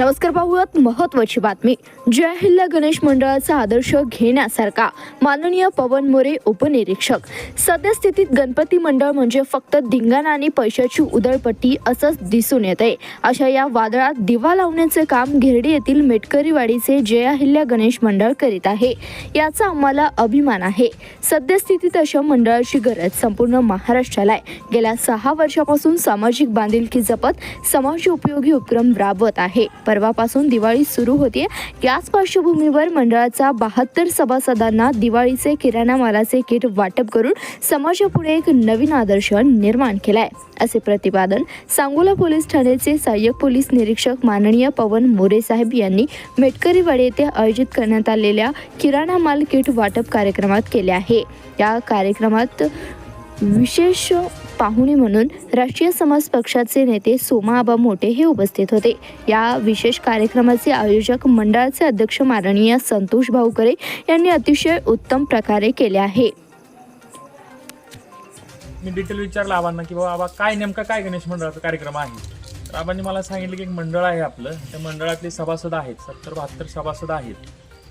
नमस्कार पाहूयात महत्वाची बातमी. जय हिल्ला गणेश मंडळाचा आदर्श घेण्यासारखा माननीय पवन मोरे उपनिरीक्षक. सद्यस्थितीत गणपती मंडळ म्हणजे फक्त धिंगाणा आणि पैशाची उदळपट्टी असंच दिसून येते. अशा या वादळात दिवा लावण्याचे काम घेरडी येथील मेटकरीवाडीचे जय अहिल्या गणेश मंडळ करीत आहे. याचा आम्हाला अभिमान आहे. सद्यस्थितीत अशा मंडळाची गरज संपूर्ण महाराष्ट्राला आहे. गेल्या सहा वर्षापासून सामाजिक बांधिलकी जपत समाज उपयोगी उपक्रम राबवत आहे. परवापासून दिवाळी सुरू होते याच पार्श्वभूमीवर मंडळाचा बहात्तर सभासदांना दिवाळीचे किराणा मालाचे किट वाटप करून समाजापुढे एक नवीन आदर्श निर्माण केलाय. असे प्रतिपादन सांगोला पोलीस ठाण्याचे सहाय्यक पोलीस निरीक्षक माननीय पवन मोरे साहेब यांनी मेटकरीवाडी येथे आयोजित करण्यात आलेल्या किराणा माल किट वाटप कार्यक्रमात केले आहे. या कार्यक्रमात विशेष पाहुणे म्हणून राष्ट्रीय समाज पक्षाचे नेते सोमा आबा मोठे हे उपस्थित होते. या विशेष कार्यक्रमाचे आयोजक मंडळाचे अध्यक्ष माननीय संतोष भाऊकरे यांनी अतिशय उत्तम प्रकारे केले आहे. मी डिटेल विचारलं आबांना की बाबा आबा काय नेमका काय गणेश मंडळाचा कार्यक्रम आहे? तर आबांनी मला सांगितलं की एक मंडळ आहे आपलं. त्या मंडळातले सभासद आहेत सत्तर बहात्तर सभासद आहेत.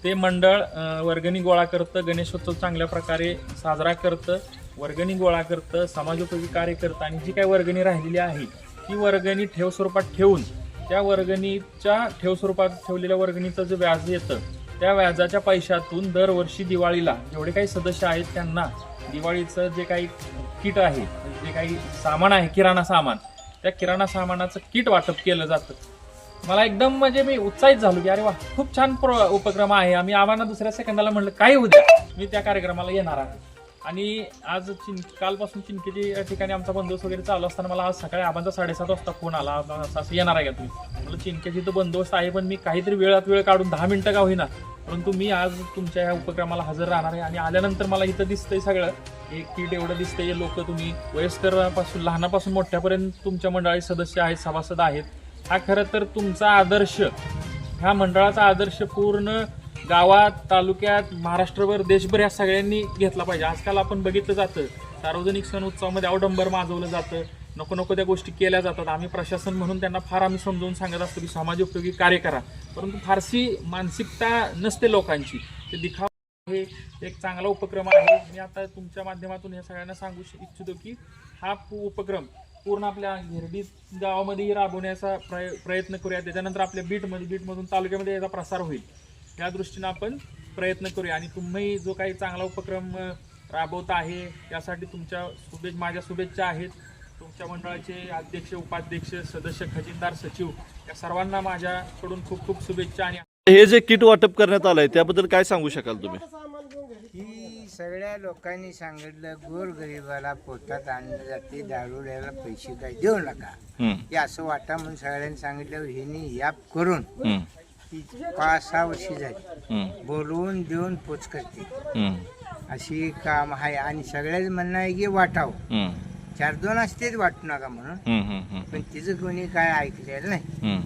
ते मंडळ वर्गणी गोळा करतं गणेशोत्सव चांगल्या प्रकारे साजरा करतं. वर्गणी गोळा करतं समाजोपयोगी कार्य करतं आणि जी काही वर्गणी राहिलेली आहे ती वर्गणी ठेव स्वरूपात ठेवून त्या वर्गणीच्या ठेव स्वरूपात ठेवलेल्या वर्गणीचं जे व्याज येतं त्या व्याजाच्या पैशातून दरवर्षी दिवाळीला जेवढे काही सदस्य आहेत त्यांना दिवाळीचं जे काही किट आहे जे काही सामान आहे किराणा सामान त्या किराणा सामानाचं किट वाटप केलं जातं. मला एकदम म्हणजे मी उत्साहित झालो की अरे वा खूप छान प्र उपक्रम आहे. आम्ही आम्हाला दुसऱ्या सेकंदाला म्हणलं काय उद्या मी त्या कार्यक्रमाला येणार आहे. आणि आज चिं कालपासून चिंकेची या ठिकाणी आमचा बंदोबस्त वगैरे चालू असताना मला आज सकाळी आबांचा साडेसात वाजता फोन आला. असं येणार आहे का तुम्ही? मला चिंकेची तर बंदोबस्त आहे पण मी काहीतरी वेळात वेळ काढून दहा मिनटं का होईना परंतु मी आज तुमच्या ह्या उपक्रमाला हजर राहणार आहे. आणि आल्यानंतर मला इथं दिसतंय सगळं. एक किट एवढं दिसतंय लोक तुम्ही वयस्करापासून लहानापासून मोठ्यापर्यंत तुमच्या मंडळाचे सदस्य आहेत सभासद आहेत. हा खरं तर तुमचा आदर्श ह्या मंडळाचा आदर्श पूर्ण गावात तालुक्यात महाराष्ट्रभर देशभर या सगळ्यांनी घेतला पाहिजे. आजकाल आपण बघितलं जातं सार्वजनिक सण उत्सवामध्ये अवडंबर माजवलं जातं. नको नको त्या गोष्टी केल्या जातात. आम्ही प्रशासन म्हणून त्यांना फार आम्ही समजावून सांगत असतो की समाज उपयोगी कार्य करा. परंतु फारशी मानसिकता नसते लोकांची. ते दिखावा हे एक चांगला उपक्रम आहे. मी आता तुमच्या माध्यमातून या सगळ्यांना सांगू इच्छितो की हा उपक्रम पूर्ण आपल्या हिरडी गावामध्येही राबवण्याचा प्रय प्रयत्न करूया. त्याच्यानंतर आपल्या बीटमध्ये बीटमधून तालुक्यामध्ये याचा प्रसार होईल. या दृष्टीनं आपण प्रयत्न करूया. आणि तुम्ही जो काही चांगला उपक्रम राबवता आहे त्यासाठी तुमच्या शुभे माझ्या शुभेच्छा आहेत. तुमच्या मंडळाचे अध्यक्ष उपाध्यक्ष सदस्य खजिनदार सचिव या सर्वांना माझ्याकडून खूप खूप शुभेच्छा आणि हे जे किट वाटप करण्यात आलंय त्याबद्दल काय सांगू शकाल तुम्ही? ही सगळ्या लोकांनी सांगितलं गोरगरिबाला पोटात आणलं जाते दारुड्याला पैसे काही देऊ नका. हे असं वाटा म्हणून सगळ्यांनी सांगितल्यावर ह्यांनी याप करून पाच सहा वर्षी झाली. हम्म, बोलवून देऊन पोच करते. हम्म, अशी काम आहे आणि सगळ्याच म्हणणं आहे की वाटावं. हम्म, चार दोन असतेच वाटू नका म्हणून. हम्म, हम्म, हम्म, पण तिचं कोणी काय ऐकलेलं नाही. हम्म.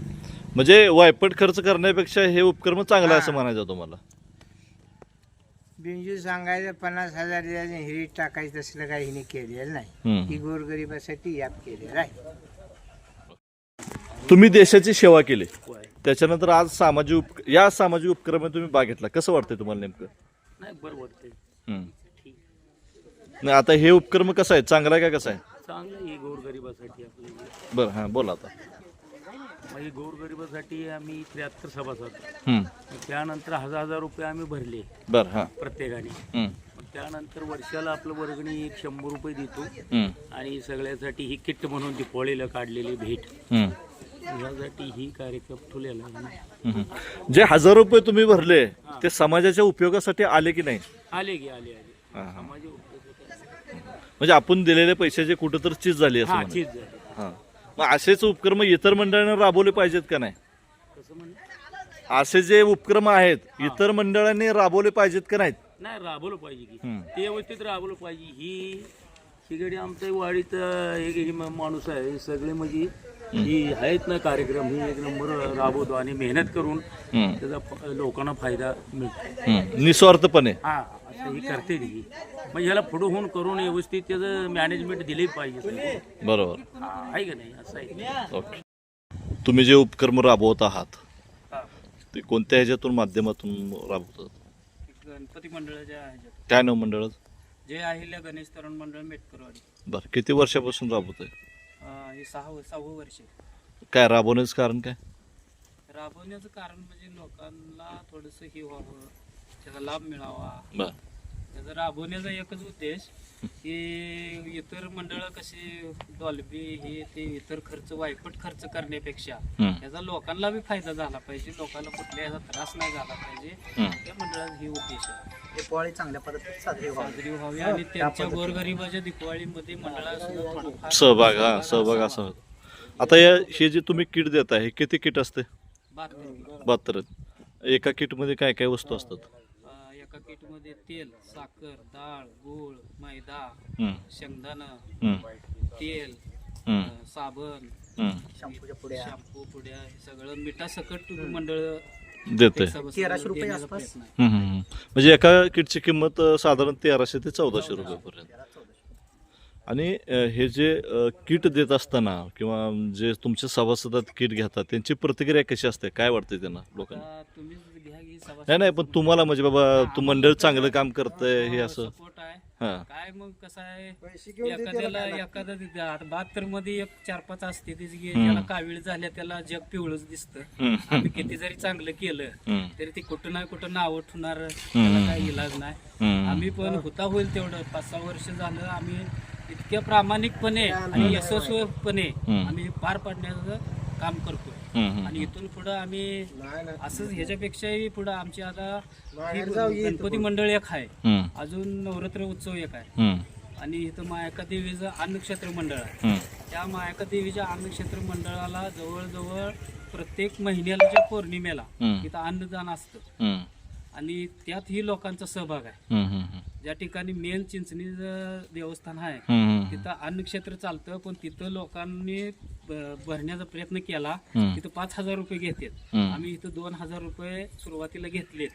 म्हणजे वायपट खर्च करण्यापेक्षा हे उपक्रम चांगला असं. म्हणायचं तुम्हाला? बिंजू सांगायचं पन्नास हजार द्यायचं हिरी टाकायचं तसलं काही हिने केलेलं नाही. हम्म. ही गोरगरिबासाठी याप केलेलं आहे. तुम्ही देशाची सेवा केली. त्याच्यानंतर आज सामाजिक उप या सामाजिक उपक्रमात तुम्ही भाग घेतला. कसं वाटतंय तुम्हाला नेमकं? नाही बरं वाटतंय. हम्म. नाही आता हे उपक्रम कसं आहे? चांगला आहे का कसं आहे? चांगलं आहे गोरगरिबासाठी आपलं. बरं हां बोला आता. म्हणजे गोरगरिबासाठी आम्ही त्र्याहत्तर सभासद हम्म, त्यानंतर हजार हजार रुपये आम्ही भरले. बरं हां. प्रत्येकाने. हम्म, मग त्यानंतर वर्षाला आपलं वर्गणी एक शंभर रुपये देतो. हम्म, आणि सगळ्यासाठी ही किट म्हणून दिपावळीला काढलेली भेट. हम्म, ह्यासाठी ही कार्यक्रम ठेवलेला आहे. हम्म. जे हजार रुपये तुम्ही भरले ते समाजाच्या उपयोगासाठी आले की नाही? आले गे आले हां, हां. म्हणजे आपण दिलेले पैशाचे कुठंतरी चीज झाली असं हा म्हणा. चीज झाली. हा. मग असेच उपक्रम इतर मंडळांना राबवले पाहिजेत का नाही? कसं म्हणजे असे जे उपक्रम आहेत इतर मंडळांनी राबवले पाहिजेत का नाहीत? नाही राबवलं पाहिजे की. हम्म. ते व्यवस्थित राबवलं पाहिजे. ही शिगडी आमच्या वाडीत एक म- माणूस आहे. हे सगळे म्हणजे ही आहेत ना कार्यक्रम ही एक नंबर राबवतो आणि मेहनत करून त्याचा फ- लोकांना फायदा मिळतो. हम्म. निस्वार्थपणे. हा असं ही करते ती. म्हणजे ह्याला पुढे होऊन करून व्यवस्थित त्याचं मॅनेजमेंट दिले पाहिजे सगळं. बरोबर. हा, आहे का नाही? असं आहे. ओके. तुम्ही जे उपक्रम राबवत आहात ते कोणत्या ह्याच्यातून माध्यमातून राबवतात? गणपती मंडळाच्या ह्याच्यात. काय नाव मंडळात जय अहिल्या गणेश तरुण मंडळ मेटकरवाडी. बरं किती वर्षापासून राबवत आहे हे सहा सहावं वर्ष आहे. काय राबवण्याचं कारण काय? राबवण्याचं कारण म्हणजे लोकांना थोडंसं हे व्हावं त्याचा लाभ मिळावा. बरं. त्याचा राबवण्याचा एकच उद्देश की इतर मंडळं कशी डॉल्बी हे ते इतर खर्च वायपट खर्च करण्यापेक्षा. त्याचा लोकांना बी फायदा झाला पाहिजे. लोकांना कुठल्या याचा त्रास नाही झाला पाहिजे. त्या मंडळाचा ही उद्देश आहे. दिवाळी चांगल्या पद्धतीत साजरी व्हावी. साजरी व्हावी आणि त्यांच्या गोरगरिबाच्या दिवाळीमध्ये थोडंफार सहभाग हा सहभाग असा होतो. आता या हे जे तुम्ही किट देताय हे किती किट असते? बहात्तर. एका किटमध्ये काय काय वस्तू असतात? एका किटमध्ये तेल साखर डाळ गूळ मैदा हम्म, शेंगदाणं हम्म, तेल हम्म, अ, साबण हम्म. शॅम्पूच्या पुड्या. शॅम्पू पुड्या हे सगळं मिठासकट मंडळ देतोय. सभासद तेराशे रुपये आसपास. म्हणजे एका किटची किंमत अं, साधारण तेराशे ते चौदाशे रुपयेपर्यंत आणि हे जे किट देत असताना किंवा जे तुमचे सभासदात किट घेतात त्यांची प्रतिक्रिया कशी असते? काय वाटते त्यांना लोकांना? नाही नाही पण तुम्हाला म्हणजे बाबा तू मंडळ चांगलं काम करतंय हे असं. सपोर्ट आहे. हा. काय मग कसं आहे? एखाद्याला एखादा बहात्तरमध्ये एक चार पाच असते ज्याला कावीळ झाल्या त्याला जग पिवळच दिसतं. आम्ही किती जरी चांगलं केलं तरी ते कुठं ना कुठं नाव ठेवणार त्याला काही इलाज नाही. आम्ही पण होता होईल तेवढं पाच सहा वर्ष झालं आम्ही इतक्या प्रामाणिकपणे आणि यशस्वीपणे. आम्ही पार पाडण्याचं काम हम्म. आणि इथून पुढं आम्ही असंच ह्याच्यापेक्षाही पुढं आमची आता ही गणपती मंडळ एक आहे. अजून नवरात्र उत्सव एक आहे. आणि इथं मायका देवीचं अन्नक्षेत्र मंडळ आहे. त्या मायका देवीच्या अन्नक्षेत्र मंडळाला जवळजवळ प्रत्येक महिन्याला ज्या पौर्णिमेला. इथं अन्नदान असतं. आणि त्यातही लोकांचा सहभाग आहे. ज्या ठिकाणी मेन चिंचणीचं देवस्थान आहे तिथं अन्नक्षेत्र चालतं पण तिथं लोकांनी भरण्याचा प्रयत्न केला. तिथं पाच हजार रुपये घेतात. आम्ही इथं दोन हजार रुपये सुरुवातीला घेतले.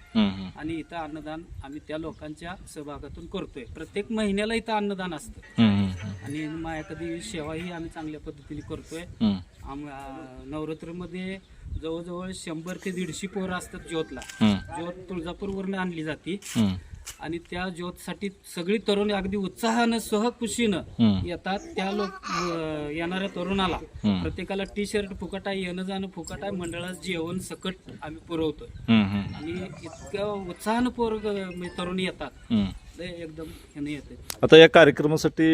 आणि इथं अन्नदान आम्ही त्या लोकांच्या सहभागातून करतोय. प्रत्येक महिन्याला इथं अन्नदान असतं. आणि माया कधी सेवाही आम्ही चांगल्या पद्धतीने करतोय. नवरात्रमध्ये जवळजवळ शंभर ते दीडशे पोरं असतात ज्योतला. ज्योत तुळजापूरवरनं आणली जाते. आणि त्या ज्योतसाठी सगळी तरुण अगदी उत्साहानं सहकुशीनं. येतात. त्या लोक येणाऱ्या तरुणाला. प्रत्येकाला टी शर्ट फुकट आहे येणं जाणं फुकट आहे मंडळात जेवण सकट आम्ही हम्म, आणि इतकं उत्साहानं पोर तरुण येतात. एकदम येते. आता या कार्यक्रमासाठी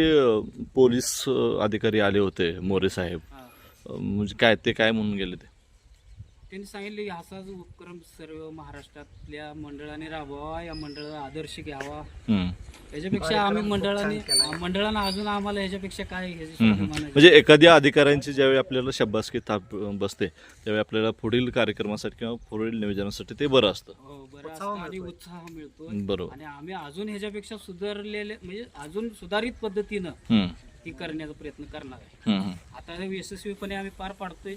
पोलीस अधिकारी आले होते मोरे साहेब. म्हणजे काय ते काय म्हणून गेले ते? त्यांनी सांगितले की असाच उपक्रम सर्व महाराष्ट्रातल्या मंडळाने राबवावा या मंडळाचा आदर्श घ्यावा. याच्यापेक्षा आम्ही मंडळाने मंडळानं अजून आम्हाला ह्याच्यापेक्षा काय. म्हणजे एखाद्या अधिकाऱ्यांची ज्यावेळी आपल्याला शब्बासकी थाप बसते त्यावेळी आपल्याला पुढील कार्यक्रमासाठी किंवा पुढील नियोजनासाठी ते बरं असतं. हो आणि उत्साह मिळतो बरोबर. आणि आम्ही अजून ह्याच्यापेक्षा सुधारलेले म्हणजे अजून सुधारित पद्धतीनं ही करण्याचा प्रयत्न करणार आहे. आता हे यशस्वीपणे आम्ही पार पाडतोय.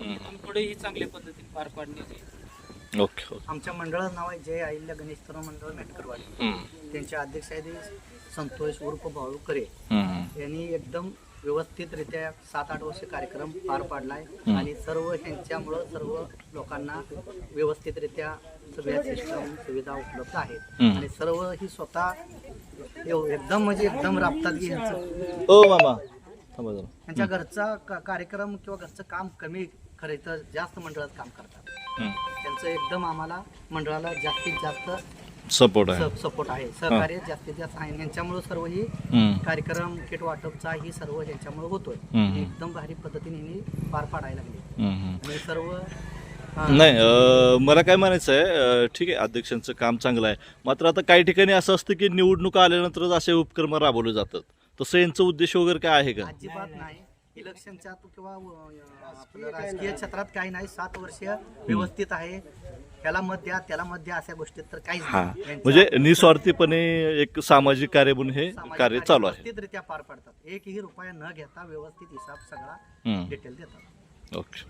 इथून पुढे ही चांगल्या पद्धतीने पार पाडण्याची ओके ओके. आमच्या मंडळाचं नाव आहे जय अहिल्या गणेश तरुण मंडळ मेटकरवाडी. त्यांचे अध्यक्ष आहेत संतोष उर्फ भाऊ करे. यांनी एकदम व्यवस्थितरित्या सात आठ वर्ष कार्यक्रम पार पाडलाय आणि सर्व ह्यांच्यामुळं सर्व लोकांना व्यवस्थितरित्या सगळ्या सिस्टम सुविधा उपलब्ध आहेत. आणि सर्व ही स्वतः एव- एकदम म्हणजे एकदम राबतात की ह्यांचं. ओ मामा. थांबा जरा. त्यांच्या घरचा का- कार्यक्रम किंवा घरचं काम कमी खरं तर जास्त मंडळात काम करतात. त्यांचं एकदम आम्हाला मंडळाला जास्तीत जास्त सपोर्ट आहे. सपोर्ट आहे. सहकार्य जास्तीत जास्त आहे. यांच्यामुळे सर्व ही कार्यक्रम किट वाटपचा ही सर्व यांच्यामुळे होतोय. एकदम भारी पद्धतीने पार पाडायला लागले. आणि सर्व नाही मला काय म्हणायचं आहे ठीक आहे अध्यक्षांचं काम चांगलं आहे. मात्र आता काही ठिकाणी असं असतं की निवडणुका आल्यानंतरच असे उपक्रम राबवले जातात. तसं यांचं उद्देश वगैरे काय आहे का? अजिबात नाही. इलेक्शनच्या तू किंवा आपलं राजकीय क्षेत्रात काही नाही सात वर्ष व्यवस्थित आहे. त्याला मत द्या त्याला मत द्या अशा गोष्टीत तर काहीच हा. नाही. म्हणजे निस्वार्थीपणे एक सामाजिक कार्य म्हणून हे सामाजिक कार्य चालू आहे. व्यवस्थितरित्या पार पाडतात. एकही रुपया न घेता व्यवस्थित हिसाब सगळा हम्म. डिटेल देतात. ओके